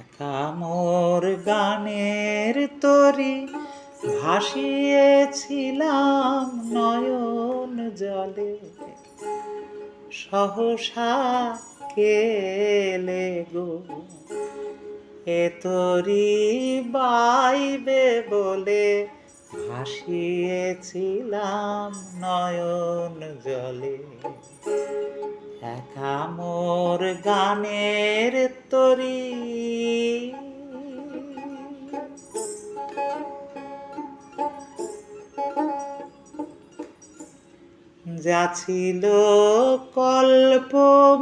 একা মোর গানের তরি ভাসিয়েছিলাম নয়ন জলে। সহসা কেলে গো? এ তরি বাইবে বলে ভাসিয়েছিলাম নয়ন জলে। একা মোর গানের তরি। যা ছিল কল্প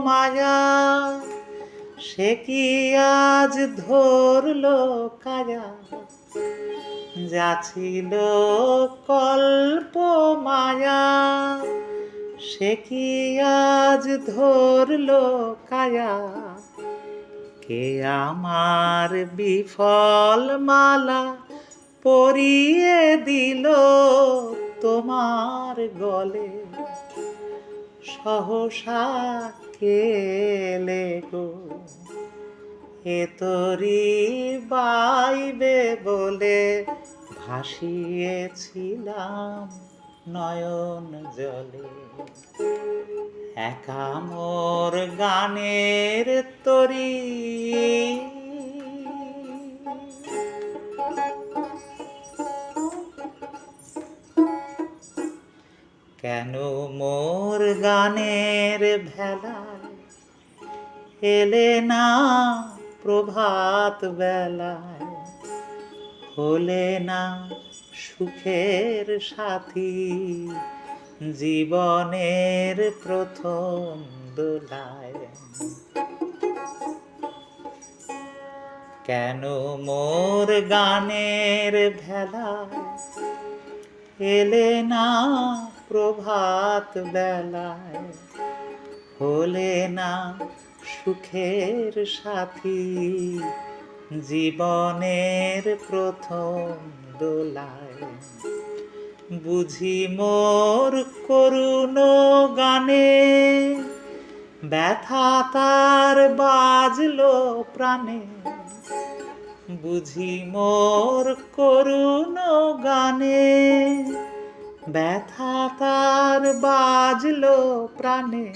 মায়া, সে কি আজ ধরলো কায়া? যা ছিল কল্প মায়া সে কি আজ ধরলো কায়া? কে আমার বিফল মালা পরিয়ে দিল তোমার গলে? সহসা কেলে গো? এ তরি বাইবে বলে ভাসিয়েছিলাম নয়ন জলে। একা মোর গানের তরি। কেন মোর গানের ভেলায় এলে না প্রভাত বেলায়? হলে না সুখের সাথী, জীবনের প্রথম দোলায়। কেন মোর গানের ভেলা এলে না প্রভাত বেলায়? হলে না সুখের সাথী জীবনের প্রথম দোলায়। বুঝি মোর করুণ গানে ব্যথা তার বাজলো প্রাণে। বুঝি মোর করুণ গানে ব্যথা তার বাজলো প্রাণে।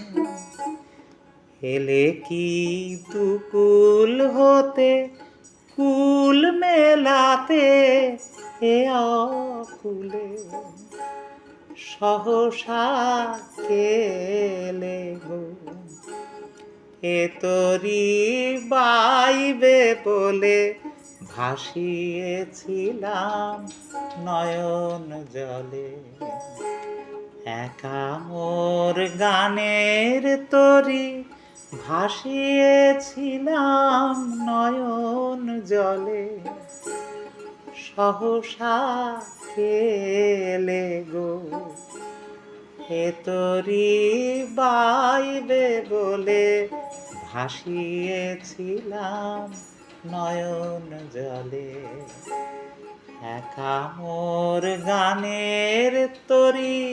এলে কি দুকুল হতে কুল মেলাতে, এ অকুলে সহসা কেলে এ তরি বাইবে বলে ভাসিয়েছিলাম নয়ন জলে। একা মোর গানের তরি ভাসিয়েছিলাম নয়ন জলে, সহসা খেলে গো। এ তরি বাইবে বলে ভাসিয়েছিলাম নয়ন জলে। একা মোর গানের তরি